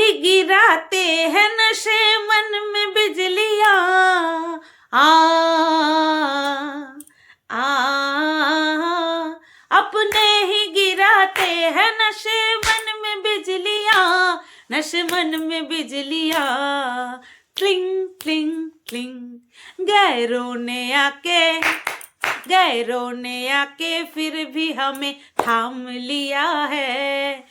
ही गिराते हैं नशे मन में बिजलियाँ। आ आ, अपने ही गिराते हैं नशे मन में बिजलियाँ। नशे मन में बिजलियाँ। Cling cling cling. गैरों ने आके, गैरों ने आके फिर भी हमें थाम लिया है।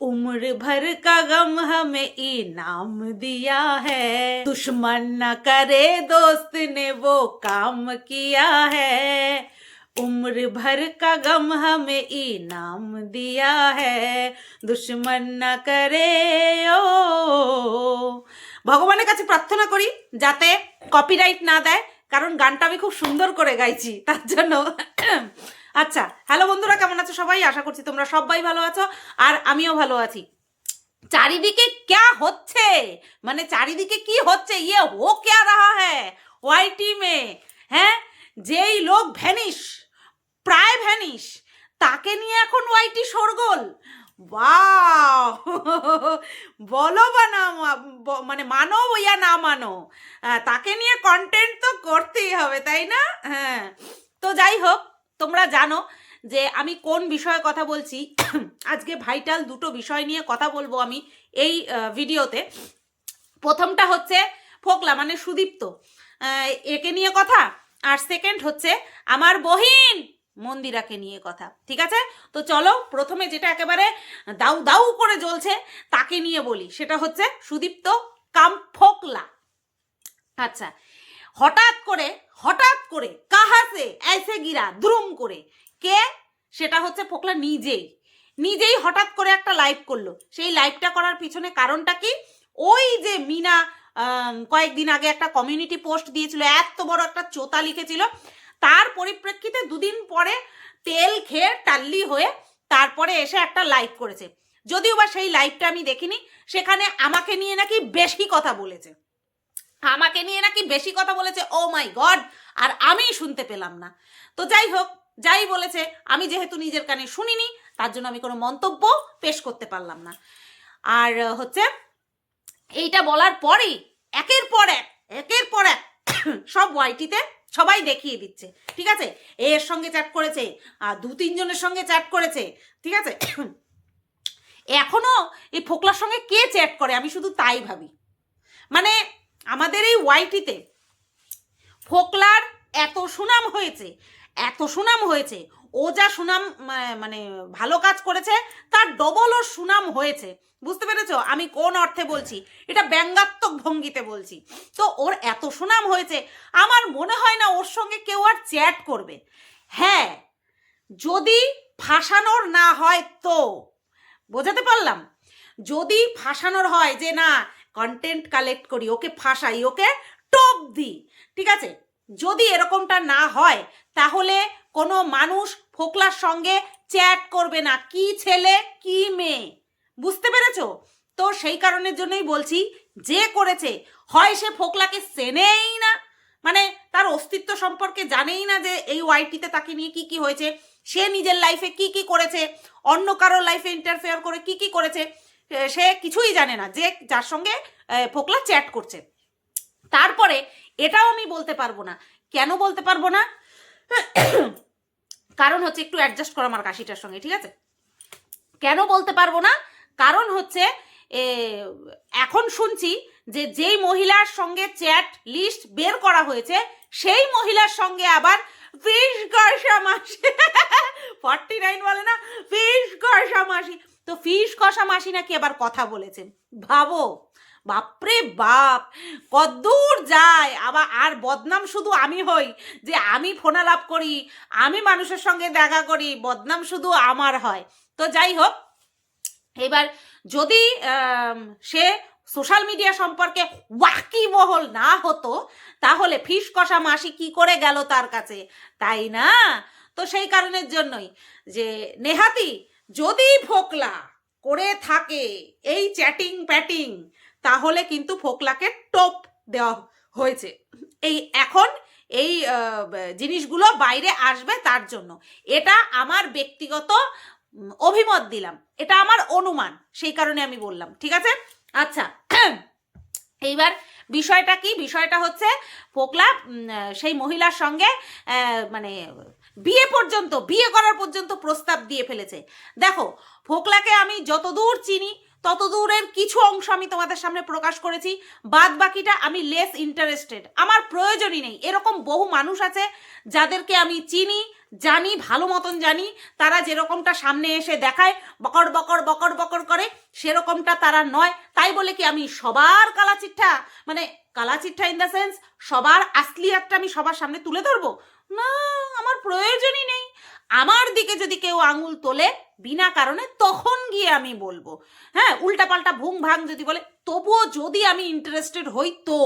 उम्र भर का गम हमें इनाम दिया है दुश्मन न करे दोस्त ने वो काम किया है उम्र भर का गम हमें इनाम दिया है দুশ্মন না করে ও ভগবানের কাছে প্রার্থনা করি যাতে কপিরাইট না দেয় কারণ গানটা আমি খুব সুন্দর করে গাইছি তার জন্য আচ্ছা হ্যালো বন্ধুরা, কেমন আছো সবাই? আশা করছি তোমরা সবাই ভালো আছো, আর আমিও ভালো আছি। চারিদিকে ক্যা হচ্ছে? মানে চারিদিকে কি হচ্ছে? ইয়ে হো ক্যা রাহা হ্যাঁ ওয়াইটি মে হ্যাঁ? যেই লোক ভ্যানিশ, প্রায় ভ্যানিশ, তাকে নিয়ে এখন ওয়াইটি শোরগোল। বাহ বলো বা না মানে মানো ইয়া না মানো? তাকে নিয়ে কন্টেন্ট তো করতেই হবে, তাই না? হ্যাঁ। তো যাই হোক তোমরা জানো যে আমি কোন বিষয়ে কথা বলছি? আজকে ভাইটাল দুটো বিষয় নিয়ে কথা বলব আমি এই ভিডিওতে। প্রথমটা হচ্ছে ফোকলা মানে সুদীপ্ত। একে নিয়ে কথা, আর সেকেন্ড হচ্ছে আমার বহিন মন্দিরাকে নিয়ে কথা, ঠিক আছে? তো চলো, প্রথমে যেটা একেবারে দাউ দাউ করে জ্বলছে, তাকে নিয়ে বলি। সেটা হচ্ছে সুদীপ্ত কাম ফোকলা আচ্ছা হঠাৎ করে হঠাৎ করে, কাহাসে, এসে গিরা, দ্রুম করে। কে? সেটা হচ্ছে ফোকলা নিজেই। নিজেই হঠাৎ করে একটা লাইভ করল। সেই লাইভটা করার পিছনে কারণটা কি? ওই যে মিনা কয়েকদিন আগে একটা কমিউনিটি পোস্ট দিয়েছিল, এত বড় একটা চোতা লিখেছিল। তার পরিপ্রেক্ষিতে দুদিন পরে তেল খেয়ে টাল্লি হয়ে তারপরে এসে একটা লাইভ করেছে। যদিও বা সেই লাইভটা আমি দেখিনি, সেখানে আমাকে নিয়ে নাকি বেশি কথা বলেছে। আমাকে নিয়ে নাকি বেশি কথা বলেছে, ও মাই গড, আর আমি শুনতে পেলাম না। তো যাই হোক, যাই বলেছে, আমি যেহেতু নিজের কানে শুনিনি, তার জন্য আমি কোনো মন্তব্য পেশ করতে পারলাম না। আর হচ্ছে, এইটা বলার পরেই, একের পর এক, একের পর এক সব ওয়াইটিতে সবাই দেখিয়ে দিচ্ছে, ঠিক আছে? এর সঙ্গে চ্যাট করেছে আর দু তিনজনের সঙ্গে চ্যাট করেছে, ঠিক আছে? এখনও এই ফোকলার সঙ্গে কে চ্যাট করে? আমি শুধু তাই ভাবি। মানে আমাদের এই ওয়াইটিতে ফোকলার এত সুনাম হয়েছে, এত সুনাম হয়েছে, ও যা সুনাম মানে ভালো কাজ করেছে, তার ডবল ওর সুনাম হয়েছে। বুঝতে পেরেছ? আমি কোন অর্থে বলছি? এটা ব্যঙ্গাত্মক ভঙ্গিতে বলছি। তো ওর এত সুনাম হয়েছে, আমার মনে হয় না ওর সঙ্গে কেউ আর চ্যাট করবে। হ্যাঁ যদি ফাঁসানোর না হয় তো, বোঝাতে পারলাম? যদি ফাঁসানোর হয় যে না কন্টেন্ট কালেক্ট করি, ওকে ফাঁসাই, ওকে টপ দিই, ঠিক আছে? যদি এরকমটা না হয়, তাহলে কোনো মানুষ ফোকলার সঙ্গে চ্যাট করবে না, কি ছেলে, কি মেয়ে, বুঝতে পেরেছ? তো সেই কারণের জন্যই বলছি, যে করেছে, হয় সে ফোকলাকে চেনেই না মানে তার অস্তিত্ব সম্পর্কে জানেই না যে এই ওয়াইটিতে তাকে নিয়ে কি কি হয়েছে, সে নিজের লাইফে কি কি করেছে, অন্য কারোর লাইফে ইন্টারফেয়ার করে কি কি করেছে সে কিছুই জানে না, যে যার সঙ্গে ফোকলা চ্যাট করছে। তারপরে এটাও আমি বলতে পারব না। কেন বলতে পারব না? কারণ হচ্ছে একটু অ্যাডজাস্ট করো আমার কাশিটার সঙ্গে, ঠিক আছে? কেন বলতে পারব না? কারণ হচ্ছে এখন শুনছি যে যেই মহিলার সঙ্গে চ্যাট লিস্ট বের করা হয়েছে, সেই মহিলার সঙ্গে আবার ফিস কষা মাসি। ফর্টি নাইন বলে না? ফিস কষা মাসি। তো ফিস কষা মাসি নাকি আবার কথা বলেছেন। ভাবো, বাপরে বাপ, কদ্দূর যায়। আবার আর বদনাম শুধু আমি হই, যে আমি ফোনালাপ করি, আমি মানুষের সঙ্গে দেখা করি, বদনাম শুধু আমার হয়। তো যাই হোক, এবার যদি সে সোশ্যাল মিডিয়া সম্পর্কে ওয়াকি ওয়াকিবহল না হতো, তাহলে ফিস কষা মাসি কি করে গেল তার কাছে? তাই না? তো সেই কারণের জন্যই যে, নেহাতি যদি ফোকলা করে থাকে এই চ্যাটিং প্যাটিং তাহলে কিন্তু ফোকলাকে টোপ দেওয়া হয়েছে। এই এখন এই জিনিসগুলো বাইরে আসবে তার জন্য। এটা আমার ব্যক্তিগত অভিমত দিলাম। এটা আমার অনুমান সেই কারণে আমি বললাম ঠিক আছে? আচ্ছা এইবার বিষয়টা কি? বিষয়টা হচ্ছে আহ, সেই মহিলার সঙ্গে মানে বিয়ে পর্যন্ত, বিয়ে করার পর্যন্ত প্রস্তাব দিয়ে ফেলেছে। দেখো, ফোকলাকে আমি যতদূর চিনি তত দূরের কিছু অংশ আমি তোমাদের সামনে প্রকাশ করেছি বাদ বাকিটা আমি লেস ইন্টারেস্টেড আমার প্রয়োজনই নেই। এরকম বহু মানুষ আছে যাদেরকে আমি চিনি, জানি, ভালো মতন জানি, তারা যেরকমটা সামনে এসে দেখায়, বকর বকর বকর বকর করে, সেরকমটা তারা নয়। তাই বলে কি আমি সবার কালা চিঠা মানে কালা চিঠা ইন দ্য সেন্স সবার আসলি আসলিয়াতটা আমি সবার সামনে তুলে ধরবো? না, আমার প্রয়োজনই নেই। আমার দিকে যদি কেউ আঙুল তোলে বিনা কারণে, তখন গিয়ে আমি বলব। হ্যাঁ উল্টাপাল্টা ভুং ভাং যদি বলে, তবুও যদি আমি ইন্টারেস্টেড হই তো।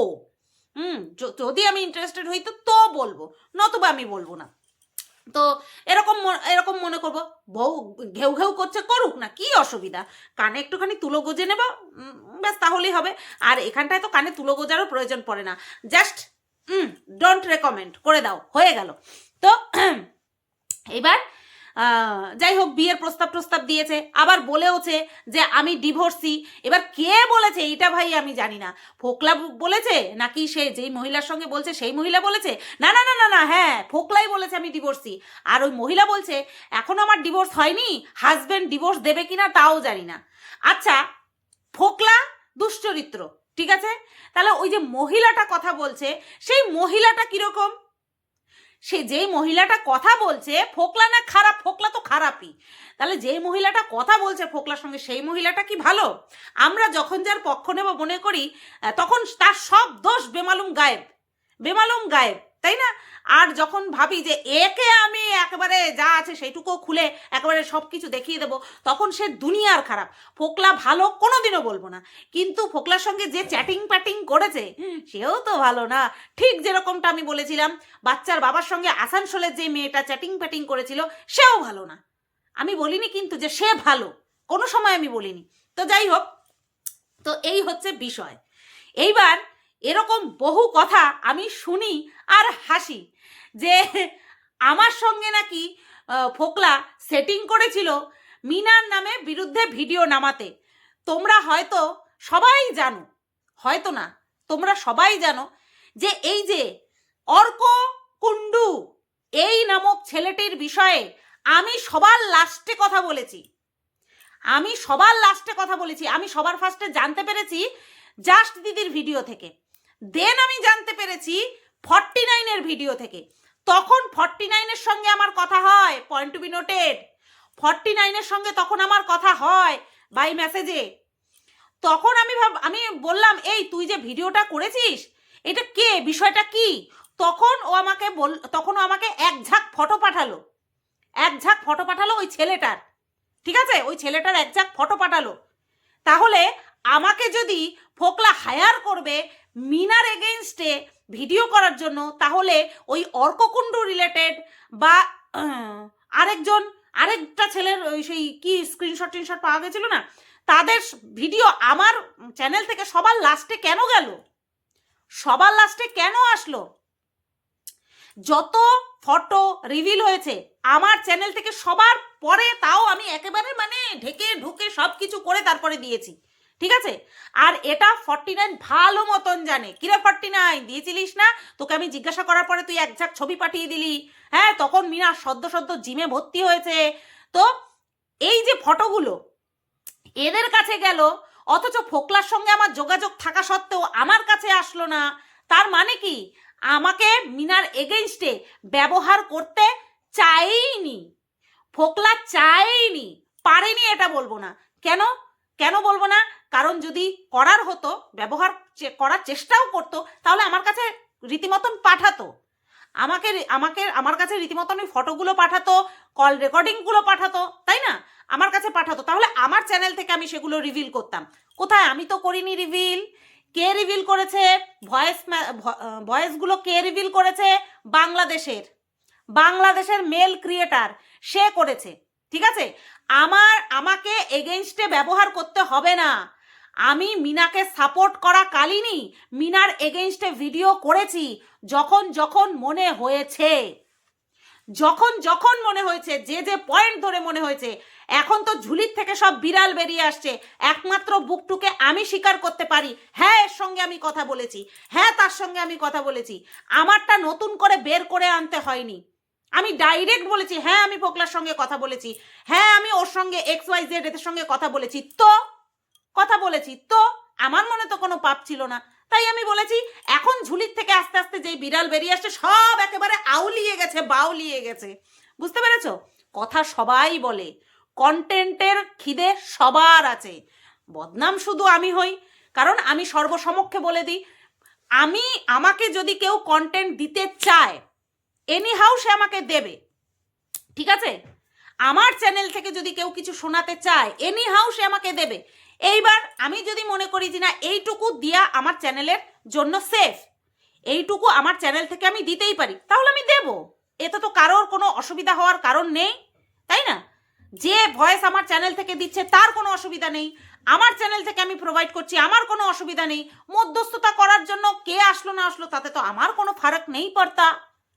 হুম যদি আমি ইন্টারেস্টেড হই তো তো বলব, নতুবা আমি বলব না। তো এরকম এরকম মনে করব, বউ ঘেউ ঘেউ করছে, করুক না, কি অসুবিধা? কানে একটুখানি তুলো গোজে নেব ব্যাস, তাহলেই হবে। আর এখানটায় তো কানে তুলো গোজারও প্রয়োজন পড়ে না। জাস্ট ডোন্ট রেকমেন্ড করে দাও, হয়ে গেল। তো, এবার যাই হোক, বিয়ের প্রস্তাব প্রস্তাব দিয়েছে, আবার বলেওছে যে আমি ডিভোর্সি এবার কে বলেছে, এটা ভাই আমি জানি না। ফোকলা বলেছে, নাকি সে যেই মহিলার সঙ্গে বলছে, সেই মহিলা বলেছে? না না না না না হ্যাঁ ফোকলাই বলেছে আমি ডিভোর্সি আর ওই মহিলা বলছে, এখনও আমার ডিভোর্স হয়নি হাজব্যান্ড ডিভোর্স দেবে কিনা তাও জানি না। আচ্ছা ফোকলা দুশ্চরিত্র। ঠিক আছে? তাহলে ওই যে মহিলাটা কথা বলছে, সেই মহিলাটা কীরকম? সে যেই মহিলাটা কথা বলছে, ফোকলা না খারাপ? ফোকলা তো খারাপই। তাহলে যেই মহিলাটা কথা বলছে ফোকলার সঙ্গে, সেই মহিলাটা কি ভালো? আমরা যখন যার পক্ষ নেব মনে করি তখন তার সব দোষ বেমালুম গায়েব। বেমালুম গায়েব, তাই না? আর যখন ভাবি যে একে আমি একেবারে যা আছে সেইটুকু খুলে একেবারে সব কিছু দেখিয়ে দেবো, তখন সে দুনিয়ার খারাপ। ফোকলা ভালো কোনোদিনও বলব না। কিন্তু ফোকলার সঙ্গে যে চ্যাটিং প্যাটিং করেছে সেও তো ভালো না। ঠিক যেরকমটা আমি বলেছিলাম, বাচ্চার বাবার সঙ্গে আসানসোলের যে মেয়েটা চ্যাটিং প্যাটিং করেছিল, সেও ভালো না। আমি বলিনি কিন্তু যে সে ভালো, কোনো সময় আমি বলিনি। তো যাই হোক, তো এই হচ্ছে বিষয়। এইবার এরকম বহু কথা আমি শুনি আর হাসি যে আমার সঙ্গে নাকি ফোকলা সেটিং করেছিল মিনার নামে বিরুদ্ধে ভিডিও নামাতে। তোমরা হয়তো সবাই জানো, হয়তো না, তোমরা সবাই জানো যে এই যে অর্ক কুণ্ডু, এই নামক ছেলেটির বিষয়ে আমি সবার লাস্টে কথা বলেছি। আমি সবার লাস্টে কথা বলেছি। আমি সবার ফার্স্টে জানতে পেরেছি জাস্ট দিদির ভিডিও থেকে। দেন আমি জানতে পেরেছি ফর্টি নাইনের ভিডিও থেকে। তখন ফর্টি নাইনের সঙ্গে আমার কথা হয় point to be noted forty নাইনের সঙ্গে তখন আমার কথা হয় বাই মেসেজে তখন আমি ভাব, আমি বললাম, এই, তুই যে ভিডিওটা করেছিস, এটা কে, বিষয়টা কি? তখন ও আমাকে বল, তখন ও আমাকে এক ঝাঁক ফটো পাঠালো। এক ঝাঁক ফটো পাঠালো ওই ছেলেটার। ঠিক আছে? ওই ছেলেটার এক ঝাঁক ফটো পাঠালো। তাহলে আমাকে যদি ফোকলা হায়ার করবে মিনার এগেনস্টে ভিডিও করার জন্য তাহলে ওই অর্ককুণ্ড রিলেটেড বা আরেকজন, আরেকটা ছেলের ওই সেই কি স্ক্রিনশট টিনশট পাওয়া গেছিল না? তাদের ভিডিও আমার চ্যানেল থেকে সবার লাস্টে কেন গেল? সবার লাস্টে কেন আসলো? যত ফটো রিভিল হয়েছে, আমার চ্যানেল থেকে সবার পরে তাও আমি একেবারে মানে ঢেকে ঢুকে সব কিছু করে তারপরে দিয়েছি। ঠিক আছে? আর এটা ফর্টি নাইন ভালো মতন জানে। কিরে ফর্টি নাইন দিয়েছিলিস না? তোকে আমি জিজ্ঞাসা করার পরে তুই এক ঝাঁক ছবি পাঠিয়ে দিলি। হ্যাঁ তখন মিনা সদ্য সদ্য জিমে ভর্তি হয়েছে। তো এই যে ফটোগুলো, এদের কাছে গেল, অথচ ফোকলার সঙ্গে আমার যোগাযোগ থাকা সত্ত্বেও আমার কাছে আসলো না। তার মানে কি? আমাকে মিনার এগেনস্টে ব্যবহার করতে চাইনি। ফোকলা চাইনি। পারেনি এটা বলব না। কেন? কেন বলব না? কারণ যদি করার হতো, ব্যবহার করার চেষ্টাও করতো, তাহলে আমার কাছে রীতিমতন পাঠাতো। আমাকে আমাকে, আমার কাছে রীতিমতন ওই ফটোগুলো পাঠাতো কল রেকর্ডিংগুলো পাঠাতো, তাই না? আমার কাছে পাঠাতো। তাহলে আমার চ্যানেল থেকে আমি সেগুলো রিভিল করতাম। কোথায়? আমি তো করিনি রিভিল কে রিভিল করেছে? ভয়েস ভয়েসগুলো কে রিভিল করেছে? বাংলাদেশের। বাংলাদেশের মেল ক্রিয়েটার সে করেছে। ঠিক আছে? আমার, আমাকে এগেনস্টে ব্যবহার করতে হবে না। আমি মিনাকে সাপোর্ট করা কালিনি, মিনার এগেনস্টে ভিডিও করেছি, যখন যখন মনে হয়েছে। যখন যখন মনে হয়েছে, যে যে পয়েন্ট ধরে মনে হয়েছে, এখন তো ঝুলির থেকে সব বিড়াল বেরিয়ে আসছে, একমাত্র বুকটুকে আমি স্বীকার করতে পারি। হ্যাঁ এর সঙ্গে আমি কথা বলেছি। হ্যাঁ তার সঙ্গে আমি কথা বলেছি। আমারটা নতুন করে বের করে আনতে হয়নি। আমি ডাইরেক্ট বলেছি হ্যাঁ আমি ফোকলার সঙ্গে কথা বলেছি। হ্যাঁ আমি ওর সঙ্গে এক্স ওয়াই জেড এদের সঙ্গে কথা বলেছি। তো কথা বলেছি। তো আমার মনে তো কোনো পাপ ছিল না। তাই আমি বলেছি, এখন ঝুলির থেকে আস্তে আস্তে যেই বিড়াল বেরিয়ে আসছে, সব একেবারে আউলিয়ে গেছে, বাউলিয়ে গেছে। বুঝতে পেরেছ? কথা সবাই বলে। কন্টেন্টের খিদে সবার আছে। বদনাম শুধু আমি হই। কারণ আমি সর্বসমক্ষে বলে দিই, আমি, আমাকে যদি কেউ কন্টেন্ট দিতে চায় এনি হাউ সে আমাকে দেবে। ঠিক আছে? আমার চ্যানেল থেকে যদি কেউ কিছু শোনাতে চায় এনি হাউ সে আমাকে দেবে। এইবার আমি যদি মনে করি যে না, এইটুকু দিয়া আমার চ্যানেলের জন্য সেফ এইটুকু আমার চ্যানেল থেকে আমি দিতেই পারি, তাহলে আমি দেব। এতে তো কারোর কোনো অসুবিধা হওয়ার কারণ নেই, তাই না? যে ভয়েস আমার চ্যানেল থেকে দিচ্ছে তার কোনো অসুবিধা নেই, আমার চ্যানেল থেকে আমি প্রোভাইড করছি আমার কোনো অসুবিধা নেই, মধ্যস্থতা করার জন্য কে আসলো না আসলো তাতে তো আমার কোনো ফারাক নেই পড়তা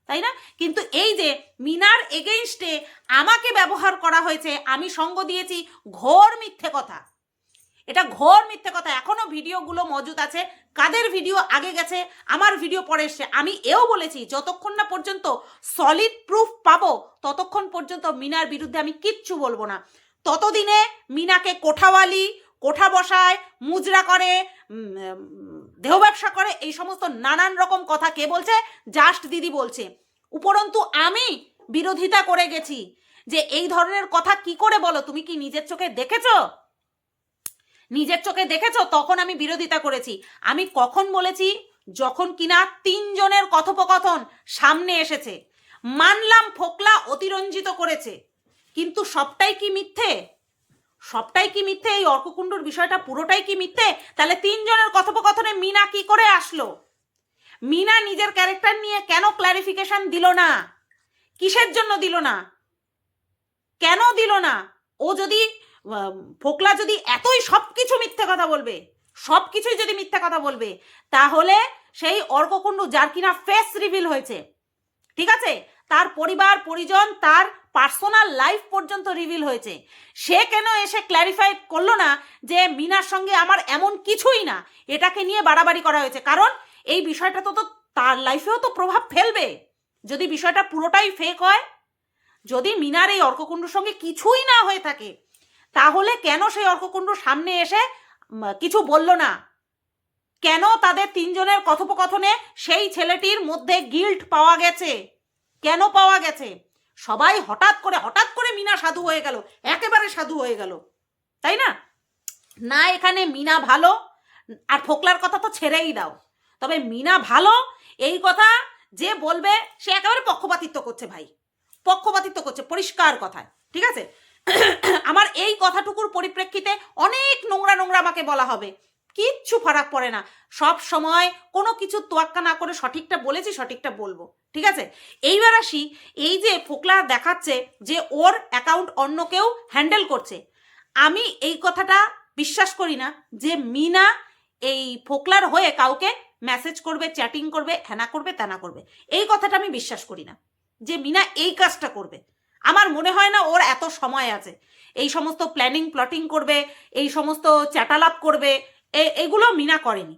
তাই না? কিন্তু এই যে মিনার এগেইনস্টে আমাকে ব্যবহার করা হয়েছে, আমি সঙ্গ দিয়েছি, ঘোর মিথ্যে কথা। এটা ঘোর মিথ্যে কথা। এখনও ভিডিওগুলো মজুদ আছে। কাদের ভিডিও আগে গেছে? আমার ভিডিও পরে এসছে। আমি এও বলেছি, যতক্ষণ না পর্যন্ত সলিড প্রুফ পাবো, ততক্ষণ পর্যন্ত মিনার বিরুদ্ধে আমি কিচ্ছু বলব না। ততদিনে মিনাকে কোঠাওয়ালি, কোঠা বসায়, মুজরা করে দেহ ব্যবসা করে, এই সমস্ত নানান রকম কথা কে বলছে? জাস্ট দিদি বলছে। উপরন্তু আমি বিরোধিতা করে গেছি যে এই ধরনের কথা কি করে বলো? তুমি কি নিজের চোখে দেখেছ? নিজের চোখে দেখেছ? তখন আমি বিরোধিতা করেছি। আমি কখন বলেছি? যখন কিনা তিনজনের কথোপকথন সামনে এসেছে। মানলাম ফোকলা অতিরঞ্জিত করেছে। কিন্তু সবটাই কি মিথ্যে? সবটাই কি মিথ্যে? এই অর্ককুণ্ডুর বিষয়টা পুরোটাই কি মিথ্যে? তাহলে তিনজনের কথোপকথনে মিনা কি করে আসলো? মিনা নিজের ক্যারেক্টার নিয়ে কেন ক্ল্যারিফিকেশন দিল না? কিসের জন্য দিল না? কেন দিল না? ও যদি ফোকলা যদি এতই সব কিছু মিথ্যে কথা বলবে সব কিছুই যদি মিথ্যে কথা বলবে, তাহলে সেই অর্ককুণ্ডু যার কিনা ফেস রিভিল হয়েছে, ঠিক আছে? তার পরিবার, পরিজন, তার পার্সোনাল লাইফ পর্যন্ত রিভিল হয়েছে। সে কেন এসে ক্ল্যারিফাই করল না যে মিনার সঙ্গে আমার এমন কিছুই না? এটাকে নিয়ে বাড়াবাড়ি করা হয়েছে। কারণ এই বিষয়টা তো তো তার লাইফেও তো প্রভাব ফেলবে। যদি বিষয়টা পুরোটাই ফেক হয়, যদি মিনার এই অর্ককুণ্ডুর সঙ্গে কিছুই না হয়ে থাকে তাহলে কেন সেই অর্ককুণ্ডুর সামনে এসে কিছু বলল না? কেন তাদের তিনজনের কথোপকথনে সেই ছেলেটির মধ্যে গিল্ট পাওয়া গেছে? কেন পাওয়া গেছে? সবাই হঠাৎ করে হঠাৎ করে মিনা সাধু হয়ে গেল, একেবারে সাধু হয়ে গেল, তাই না? না, এখানে মিনা ভালো, আর ফোকলার কথা তো ছেড়েই দাও। তবে মিনা ভালো, এই কথা যে বলবে, সে একেবারে পক্ষপাতিত্ব করছে ভাই, পক্ষপাতিত্ব করছে, পরিষ্কার কথায়, ঠিক আছে? আমার এই কথাটুকুর পরিপ্রেক্ষিতে অনেক নোংরা নোংরা আমাকে বলা হবে। কিচ্ছু ফারাক পড়ে না। সব সময় কোনো কিছু তোয়াক্কা না করে সঠিকটা বলেছি, সঠিকটা বলব। ঠিক আছে? এইবার আসি, এই যে ফোকলা দেখাচ্ছে যে ওর অ্যাকাউন্ট অন্য কেউ হ্যান্ডেল করছে। আমি এই কথাটা বিশ্বাস করি না যে মিনা এই ফোকলার হয়ে কাউকে মেসেজ করবে চ্যাটিং করবে হ্যানা করবে, তেনা করবে। এই কথাটা আমি বিশ্বাস করি না যে মিনা এই কাজটা করবে। আমার মনে হয় না ওর এত সময় আছে। এই সমস্ত প্ল্যানিং প্লটিং করবে, এই সমস্ত চ্যাটালাপ করবে এগুলো মিনা করেনি।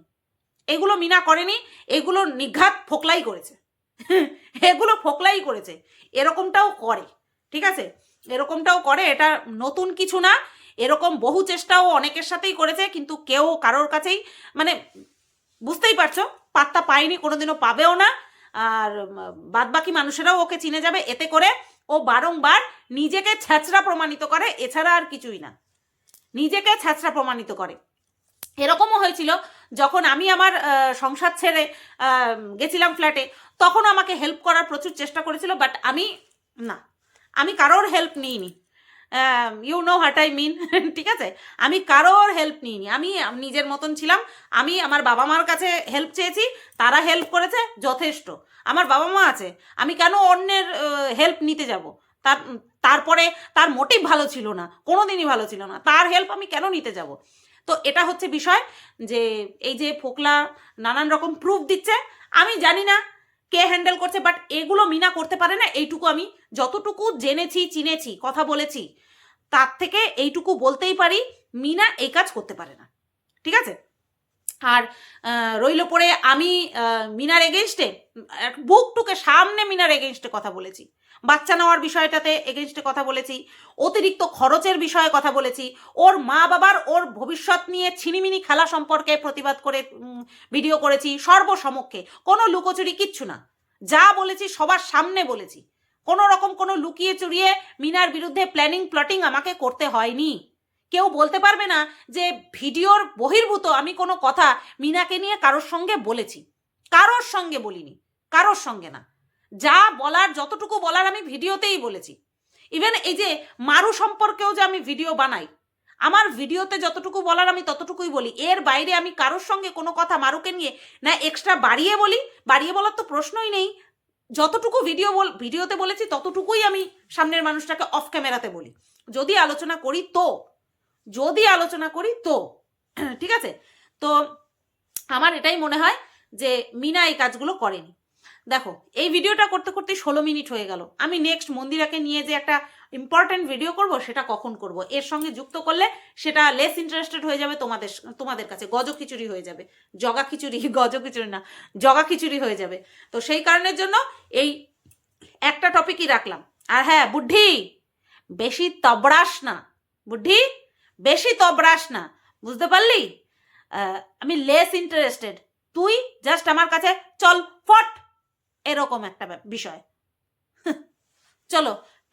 এগুলো মিনা করেনি, এগুলো নিঘাত ফোকলাই করেছে। এগুলো ফোকলাই করেছে। এরকমটাও করে, ঠিক আছে? এরকমটাও করে, এটা নতুন কিছু না। এরকম বহু চেষ্টাও অনেকের সাথেই করেছে, কিন্তু কেউ কারোর কাছেই মানে বুঝতেই পারছ, পাত্তা পায়নি, কোনোদিনও পাবেও না। আর বাদবাকি মানুষেরাও ওকে চিনে যাবে, এতে করে ও বারংবার নিজেকে ছ্যাচড়া প্রমাণিত করে, এছাড়া আর কিছুই না। নিজেকে ছ্যাচড়া প্রমাণিত করে। এরকমও হয়েছিল, যখন আমি আমার সংসার ছেড়ে গেছিলাম ফ্ল্যাটে তখন আমাকে হেল্প করার প্রচুর চেষ্টা করেছিল বাট আমি না। আমি কারোর হেল্প নিইনি। You know what I mean ঠিক আছে? আমি কারোর হেল্প নিইনি। আমি নিজের মতন ছিলাম। আমি আমার বাবা মার কাছে হেল্প চেয়েছি। তারা হেল্প করেছে যথেষ্ট। আমার বাবা মা আছে। আমি কেন অন্যের হেল্প নিতে যাব? তার, তারপরে তার মোটিভ ভালো ছিল না। কোনো দিনই ভালো ছিল না। তার হেল্প আমি কেন নিতে যাব? তো এটা হচ্ছে বিষয় যে এই যে ফোকলা নানান রকম প্রুফ দিচ্ছে। আমি জানি না কে হ্যান্ডেল করছে বাট এগুলো মিনা করতে পারে না। এইটুকু আমি যতটুকু জেনেছি, চিনেছি, কথা বলেছি, তার থেকে এইটুকু বলতেই পারি, মিনা এই কাজ করতে পারে না। ঠিক আছে? আর রইল পরে আমি মিনার এগেনস্টে বুক টুকে সামনে মিনার এগেনস্টে কথা বলেছি। বাচ্চা নেওয়ার বিষয়টাতে এগেনস্টে কথা বলেছি, অতিরিক্ত খরচের বিষয়ে কথা বলেছি, ওর মা বাবার, ওর ভবিষ্যৎ নিয়ে ছিনিমিনি খেলা সম্পর্কে প্রতিবাদ করে ভিডিও করেছি, সর্বসমক্ষে, কোনো লুকোচুরি কিচ্ছু না। যা বলেছি সবার সামনে বলেছি। কোনো রকম কোনো লুকিয়ে চুরিয়ে মিনার বিরুদ্ধে প্ল্যানিং প্লটিং আমাকে করতে হয়নি। কেউ বলতে পারবে না যে ভিডিওর বহির্ভূত আমি কোনো কথা মিনাকে নিয়ে কারোর সঙ্গে বলেছি। কারোর সঙ্গে বলিনি। কারোর সঙ্গে না। যা বলার, যতটুকু বলার আমি ভিডিওতেই বলেছি। ইভেন এই যে মারু সম্পর্কেও যে আমি ভিডিও বানাই, আমার ভিডিওতে যতটুকু বলার আমি ততটুকুই বলি। এর বাইরে আমি কারোর সঙ্গে কোনো কথা মারুকে নিয়ে না এক্সট্রা বাড়িয়ে বলি। বাড়িয়ে বলার তো প্রশ্নই নেই। যতটুকু ভিডিও বল ভিডিওতে বলেছি, ততটুকুই আমি সামনের মানুষটাকে অফ ক্যামেরাতে বলি। যদি আলোচনা করি তো, যদি আলোচনা করি তো, ঠিক আছে? তো আমার এটাই মনে হয় যে মিনা এই কাজগুলো করেনি। দেখো, এই ভিডিওটা করতে করতে ষোলো মিনিট হয়ে গেল। আমি নেক্সট মন্দিরাকে নিয়ে যে একটা ইম্পর্টেন্ট ভিডিও করব, সেটা কখন করব? এর সঙ্গে যুক্ত করলে সেটা লেস ইন্টারেস্টেড হয়ে যাবে তোমাদের তোমাদের কাছে। গজ খিচুড়ি হয়ে যাবে। জগা খিচুড়ি গজ খিচুড়ি না, জগা খিচুড়ি হয়ে যাবে। তো সেই কারণের জন্য এই একটা টপিকই রাখলাম। আর হ্যাঁ বুদ্ধি বেশি তবড়াস না। বুদ্ধি বেশি তবড়াস না। বুঝতে পারলি? আমি লেস ইন্টারেস্টেড তুই জাস্ট আমার কাছে, চল, ফট, এরকম একটা বিষয়। চলো